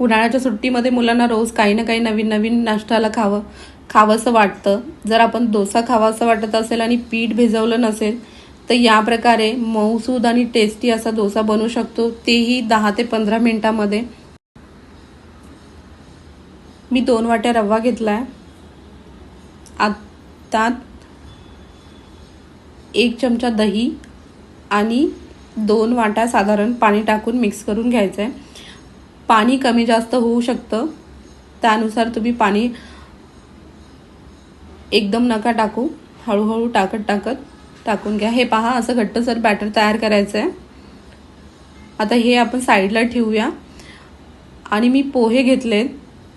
उन्हाळ्याच्या सुट्टीमध्ये मुलांना रोज काही ना काही नवीन नवीन नाश्त्याला खावं खावंसं वाटतं. जर आपण डोसा खावासं वाटत असेल आणि पीठ भिजवलं नसेल तर या प्रकारे मऊसूद आणि टेस्टी असा डोसा बनवू शकतो. तेही दहा ते पंधरा मिनिटामध्ये. मी दोन वाट्या रवा घेतला आहे आत्ता एक चमचा दही आणि दोन वाट्या साधारण पाणी टाकून मिक्स करून घ्यायचं आहे पाणी कमी जास्त होऊ शकतं. त्यानुसार तुम्ही पाणी एकदम नका टाकू. हळूहळू टाकत टाकत टाकून घ्या. हे पहा असं घट्टसर बॅटर तयार करायचं आहे आता हे आपण साईडला ठेवूया. आणि मी पोहे घेतलेत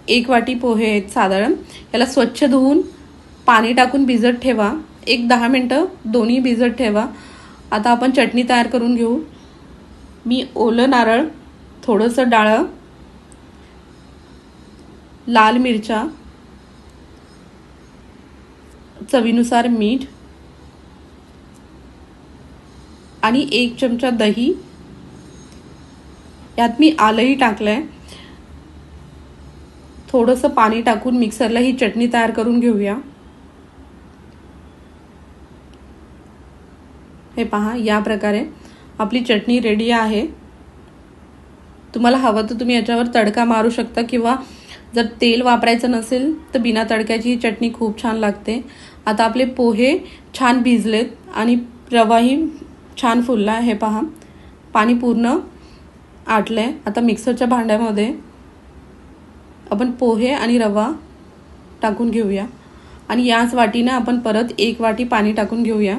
एक वाटी पोहे आहेत साधारण. याला स्वच्छ धुवून पाणी टाकून भिजत ठेवा. एक दहा मिनटं दोन्ही भिजत ठेवा. आता आपण चटणी तयार करून घेऊ. मी ओलं नारळ थोडंसं डाळं लाल मिरच्या चवीनुसार मीठ आणि एक चमचा दही. यात मी आलंही टाकलं आहे थोडंसं पाणी टाकून मिक्सरला ही चटणी तयार करून घेऊया. हे पहा या प्रकारे आपली चटणी रेडी आहे. तुम्हाला हवं तर तुम्ही याच्यावर तडका मारू शकता किंवा जर तेल वापरायचं नसेल तर बिना तडक्याची ही चटणी खूप छान लागते. आता आपले पोहे छान भिजलेत आणि रवाही छान फुलला आहे हे पहा. पाणी पूर्ण आटलं आहे आता मिक्सरच्या भांड्यामध्ये आपण पोहे आणि रवा टाकून घेऊया. आणि याच वाटीनं आपण परत एक वाटी पाणी टाकून घेऊया.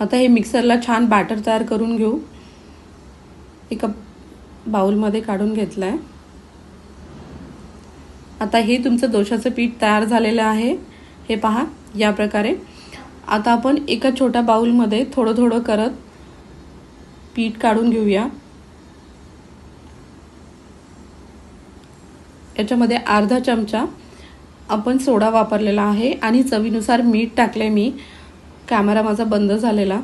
आता हे मिक्सरला छान बॅटर तयार करून घेऊ. एका बाऊलमध्ये काढून घेतलं आहे आता हे तुमचं दोशाचं पीठ तयार झालेलं आहे. हे पहा या प्रकारे. आता आपण एका छोट्या बाउलमध्ये थोडं थोडं करत पीठ काढून घेऊया. याच्यामध्ये अर्धा चमचा आपण सोडा वापरलेला आहे आणि चवीनुसार मीठ टाकले मी. कॅमेरा माझा बंद झालेला.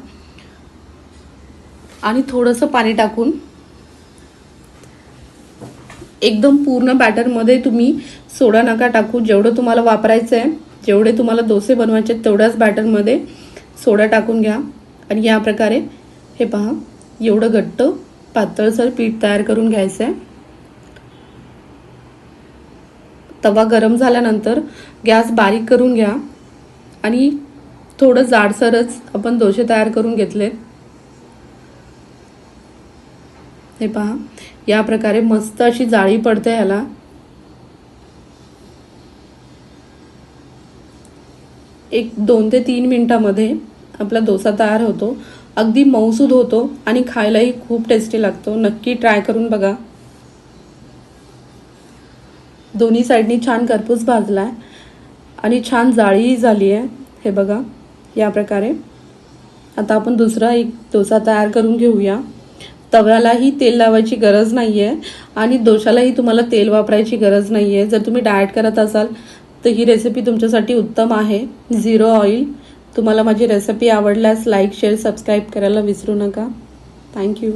आणि थोडंसं पाणी टाकून एकदम पूर्ण बॅटरमध्ये तुम्ही सोडा नका टाकू. जेवढं तुम्हाला वापरायचं आहे जेवढे तुम्हाला डोसे बनवायचे तेवढ्याच बॅटरमध्ये सोडा टाकून घ्या. आणि या प्रकारे हे पहा एवढं घट्ट पातळसर पीठ तयार करून घ्यायचं आहे तवा गरम झाल्यानंतर गॅस बारीक करून घ्या. आणि थोडं जाडसरच आपण दोशे तयार करून घेतलेत हे पहा या प्रकारे मस्त अशी जाळी पडते ह्याला. एक दोन ते तीन मिनटामध्ये आपला डोसा तयार होतो. अगदी मऊसूद होतो आणि खायलाही खूप टेस्टी लागतो. नक्की ट्राय करून बघा. दोन्ही साईडनी छान करपूस भाजला आहे आणि छान जाळीही झाली आहे हे बघा. या प्रकारे. आता आपण दुसरा एक डोसा तयार करून घेऊया. तव्यालाही तेल लावायची गरज नाही आहे आणि दोशालाही तुम्हाला तेल वापरायची गरज नाही आहे जर तुम्ही डाएट करत असाल तर ही रेसिपी तुमच्यासाठी उत्तम आहे. Zero oil. तुम्हाला माझी रेसिपी आवडल्यास लाईक शेअर सबस्क्राईब करायला विसरू नका. थँक्यू